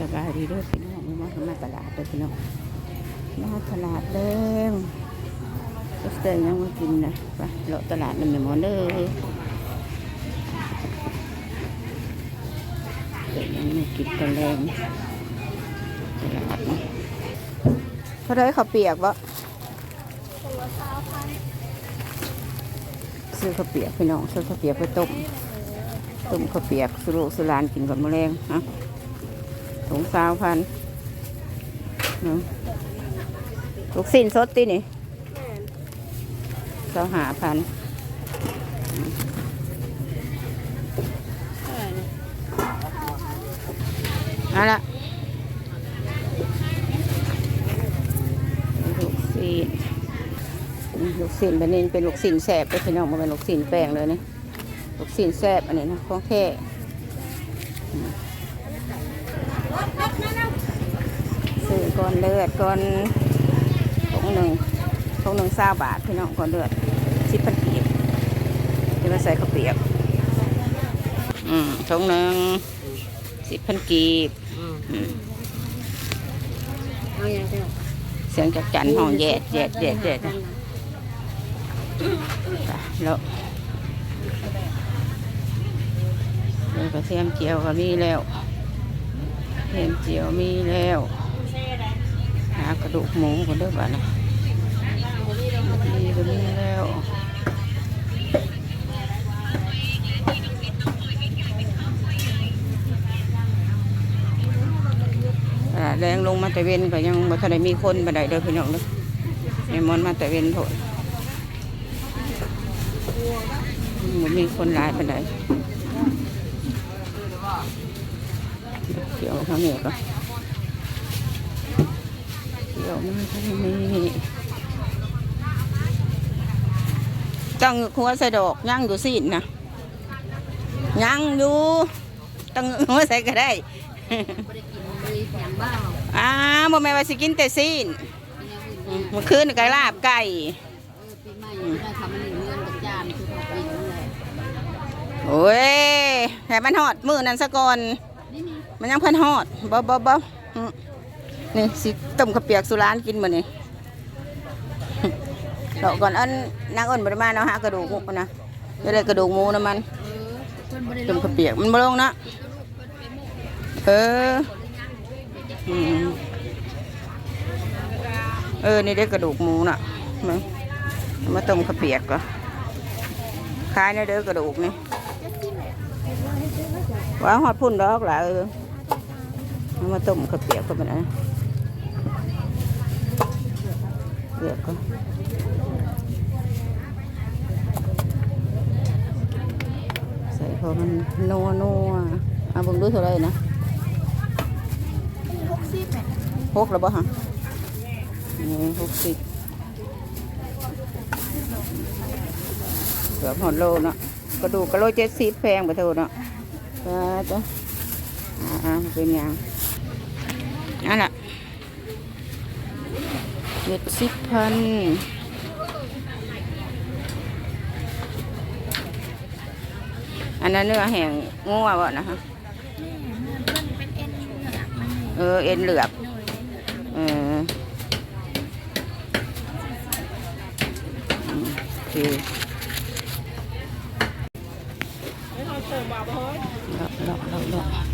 สบายดีด้วยพี่น้องมามาตลาดด้อพี่น้องมาตลาดเด้อก็เตยยังมากินนะไปเลาะตลาดนั่นแม่หมอเด้อเตยยังมากินตะแรงตลาดนะเขาได้ขาเปียกวะซื้อข้าวเปียกพี่น้องซื้อข้าวเปียกไปต้มต้มข้าวเปียกสุโรสุรานกินกับมะแรงฮะ ถุงสาวพันเนาะลูกสิ้นสดตีนี่สาวหาพันเอะละลูกสิ้นลูกสิ้นแบบนี้เป็นลูกสิ้นแสบไปพี่น้องมันเป็นลูกสิ้นแป้งเลยนี่ลูกสิ้นแสบอันนี้นะของแท้ซื้ อก่อนเลือดก่อนถุงหนึ่งถุงหนึ่งเศร้าบาทพี่น้องก่อนเลือดสิบพันกีบจะมาใส่ข้าวเปียกอืมถุงหนึ่งสิบพันกีบอืมเอาอย่างเดียวเสียงจากจันห้องแยดแยดแยดแยดนะไปแล้วเดี๋ยวกระเทียมเจียวก็มีแล้วเทียมเจียวมีแล้วหากระดูกหมูกันด้วยบ้านะมีก็มีแล้วแรงลงมาแต่เวนก็ยังบ่ทันได้มีคนบันได้เด้อพี่น้องเด้อแม่มอนมาแต่เวนโถดบ่มีคนหลายบันไดเกี่ยวทางนี้ก็ เกี่ยวมาทางนี้จังหัวใส่ดอกยั่งอยู่สินะยั่งอยู่ตั้งหัวใส่ก็ได้อ่าบ่แม่ว่าสิกินแต่ซีนกินอย่คืนเมื่อคืนก็ลาบไก่เออปีใหม่ได้ทำมันกับจานคือเขากินนั่นแหละโอ้ยแต่มันฮอดมือนันซะก่อนมันยังเพิ่นฮอดบ่บ่บ่อืม นี่สิต้มข้าวเปียกสุรานกินมื้อนี้ดอกก่อนอันนางอ้นบ่ได้มาเนาะหากระดูกหมูนะจะได้กระดูกหมูนะมันต้มข้าวเปียกมันบ่ลงนะเอออืมเออนี่ได้กระดูกหมูน่ะมึงเอามาต้มข้าวเปียกก็ขายในเด้อกระดูกนี่ว้าหอดพุ่นดอกล่ะเออมาต้มข้าวเปียกก็เป็นอะไร เปียกก็ใส่พอมันนัวนัวเอาเบิ่งดูเท่าไรนะหกสิบหกแล้วบ่ฮะนี่หกสิบเกือบหอดโลเนาะกระดูกกระโลเจ็ดสิบแพงไปเท่าเนาะจ้าจ้าอ่าเป็นยังอันน่ะ เจ็ดสิบพันอันนั้นเนื้อแห้งงัวบ่นะคะเออเอ็นเหลือบเอออืมโอเคเลาะเลาะ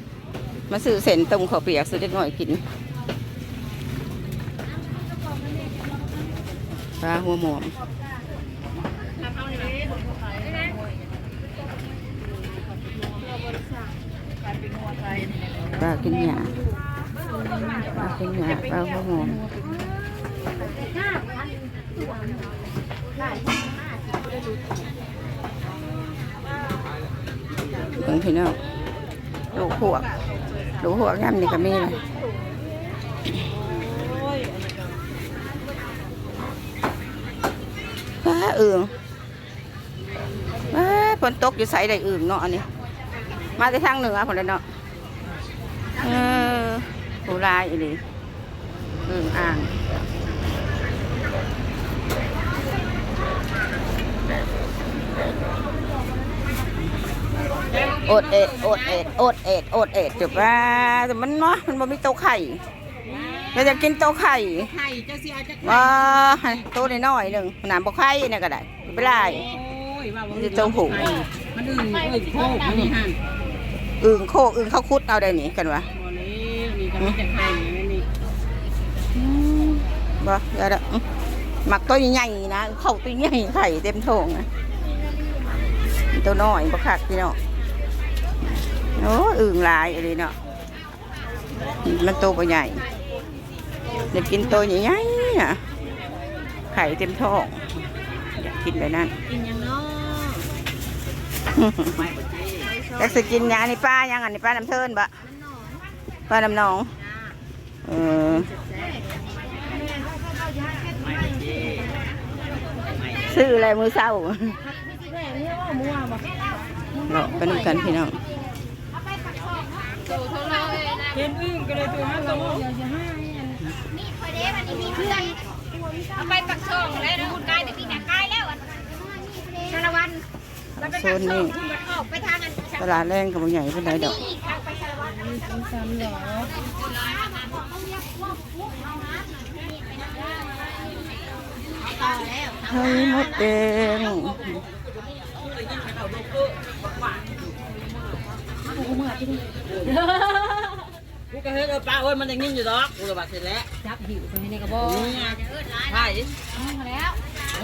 มาซื้อเส้นต้มข้าวเปียกซื้อเล็กน้อยกินปลาหัวหมอมปลากินหยาปลากินหยาปลาหัวหมอมเบิ่งพี่น้องลูกหัวก ลูหัวงามนี่ก็มีเลยว้าอึ่งว้าฝนตกอยู่ใส่ได้อึ่งเนาะอันนี้ มาจากทางเหนือผลเลยเนาะเออผู้ลายอีนี่อึ่งอ่าง อดเอ็ดอดเอ็ดอดเอ็ดอดเอ็ดจุบว่าแต่มันเนาะมันบ่มีโตวไข่เราจะกินโตวไข่ไข่เจ้าเสียจะว่าโตวน้อยๆหนึ่งหนามบ่ไข่เนี่ยก็ได้ไม่ได้โอ้ยว่ามันจะเจ้าหูมันอึ่งอึ่งโคกมันนี่หั่นอึ่งโคกอึ่งเขาคุดเอาได้นี่กันวะบ่เลยนี่ก็มีแต่ไข่นี่นี่บ่เดี๋ยวเด้ออื้อหมักตัวใหญ่ๆนะ เข้าตัวใหญ่ไข่เต็มโถงนะตัวน้อยบ่คักพี่น้อง โอ้อึ่งหลายอะไรเนาะมันโตวบ่ใหญ่เดี๋ยวกินตัวใหญ่ๆน่ะไข่เต็มท้องอยากกินแบบนั้นกินยังเนาะอยากสิกินหยังอันนี้ป้ายังอันนี้ป้าน้ำเทินบะป้าน้ำหนองเออซื้ออะไรมือเศร้าเราไปนำกันพี่น้อง เป็นอึ่งก็เลยตัวห้าโลนี่คอเด้วันนี้มีเพื่อนเอาไปปักช่องแล้วนะคุณกายแต่พี่แกกายแล้วชาละวันแล้วไปโซปักนช่อนี้งคุณมันออกไปทางอันตลาดแรงกับใหญ่เป็นไรดอกอีกทางไปชาละวันไข่มดแดง กูก็เฮ้ยเออป้าเอ้ยมันยังนิ่งอยู่ดอกกูระบาดเสร็จแล้วจับหิวไปให้ในกระบอกนี่ไงใช่แล้ว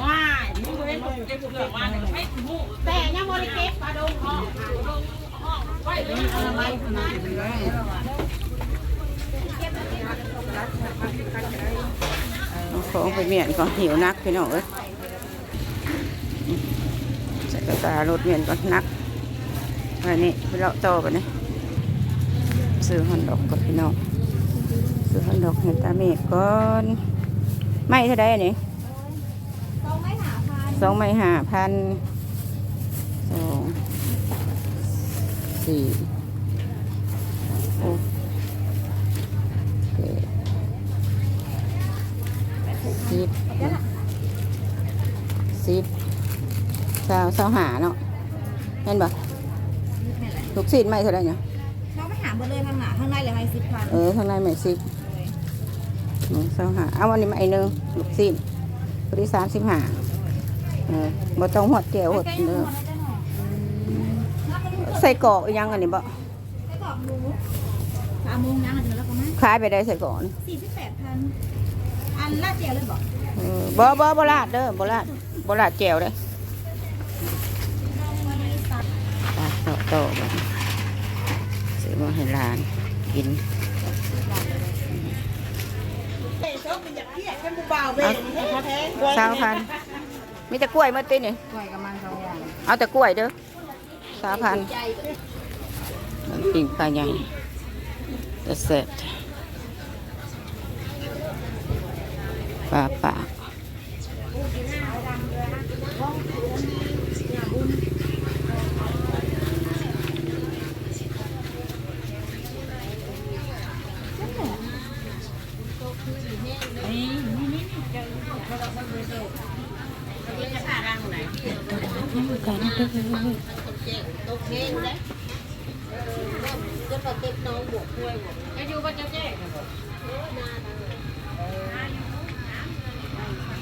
ว้ายมึงเห็นผมเก็บผมเหลือมาเนี่ยไม่หูแต่ยังบริเก็บปลาดงออกเอาของไปเมียนก่อนหิวนักพี่น้องเอ้ยใส่กระตารถเมียนก่อนนักอันนี้ไปเลาะต่อกันนี่ ซื้อฮอนดอกก่อนพี่น้องซื้อฮอนดอกให้ตาเมฆก่อนไม่เท่าไดอันนี้สองไหนสองไม้หาพันสองสี่หกเจ็ดสิบสิบสาวสาวหาเนาะเห็นปะลูกศิษย์ไม่เท่าไหรเนี่ยน้องไปหา เบอร์เลยทางหนาทางในเลยไม้สิบพันเออทางในไม่สิบหนึ่งสาวหาเอาวันนี้มาไอ้หนึ่งลูกศิษย์บริสามสิบห้าเออบ่ต้องหดแก้วหดเนื้อใส่กรอกอีกอยังอันนี้บ่ไปบอกหนูสามโมงยังเดี๋ยวแล้วก็มาขายไปได้ใส่กรอกนี่สี่สิบแปดพันอันลาดเจียวเลยบอกเออบ่บ่บ่ลาดเด้อบ่ลาดบ่ลาดแก้วเด้อไปต่อต่อไปซื้อ มาให้หลานกินเอาสาวพันมีแต่กล้วยมาตินี่กล้วยกับมันสองอย่างเอาแต่กล้วยเด้อสาวพันมันปิ้งปลาใหญ่จะเสร็จปลาปาก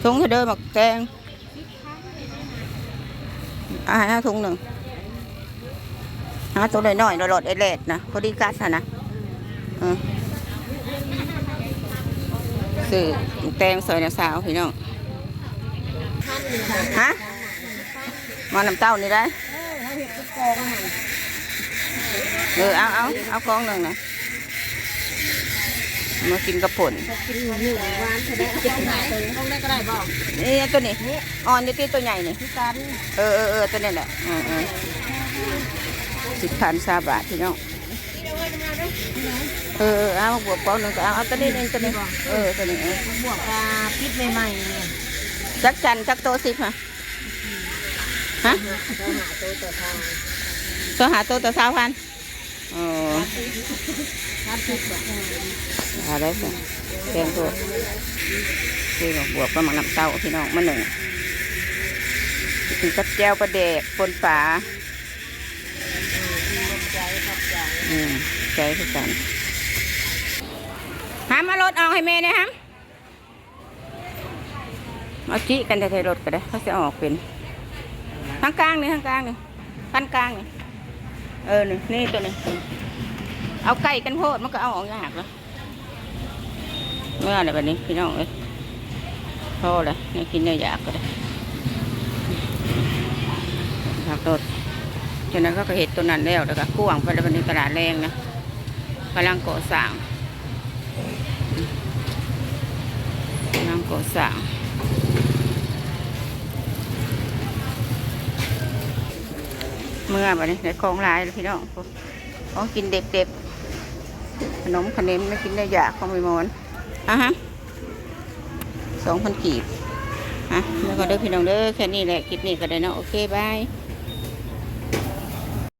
ถุงให้เดินหมักแตงอาหารถุงหนึ่งหาตัวหน่อยๆหลอดๆเอเลดนะพอดีกัดนะนะเออซื้อหมักแตงสวยนะสาวพี่น้องฮะมาน้ำเต้านี่ได้เออเอาเอาเอากองหนึ่งนะ มากินกระผลต้องได้ก็ได้บอกนี่ตัวนี้อ่อนอยู่ที่ตัวใหญ่นี่เออเออเออตัวนี้แหละเออเออสิบพันซาบาทพี่น้องเออเอาบวกเปล่าหนึ่งก็เอาเอาตัวนี้เองตัวนี้เออตัวนี้เออบวกกับปิดใหม่ๆเนี่ยจักจันจักโตสิบฮะฮะเราหาตัวตัวทางตัวหาโตตัวสาวพัน อ๋อรับผิดแบบอะไรสิเตียงตัวคือบวกประมาณน้ำเต้าพี่น้องมาหนึ่งถึงกับแก้วประเดกปนฝาอืมใจคือกันหามารถออกให้แม่เนี่ยฮะเอาจี้กันแต่รถก็ได้เขาจะออกเป็นทางกลางนี่ทางกลางนี่ขั้นกลางนี่ เออนี่นี่ตัวนี้เอาไก่กันโพดมันก็เอาออกยากแล้วเมื่อไรแบบนี้พี่น้องเอ้ยพอเลยนี่กินเนื้อยากก็ได้ขับรถฉะนั้นก็เห็ดตัวนั้นแล้วแล้วก็กู้หวังไปแล้ววันนี้ตลาดแรงนะกำลังก่อสร้างกำลังก่อสร้าง เมื่อวันนี้ได้ของลายพี่น้องของกินเด็กๆ ขนมขนมไม่กินได้ยากของไม่มอนอะฮะสองพันกีบอะแล้วก็เด้อพี่น้องเด้อแค่นี้แหละคลิปนี้ก็ได้เนาะโอเคบาย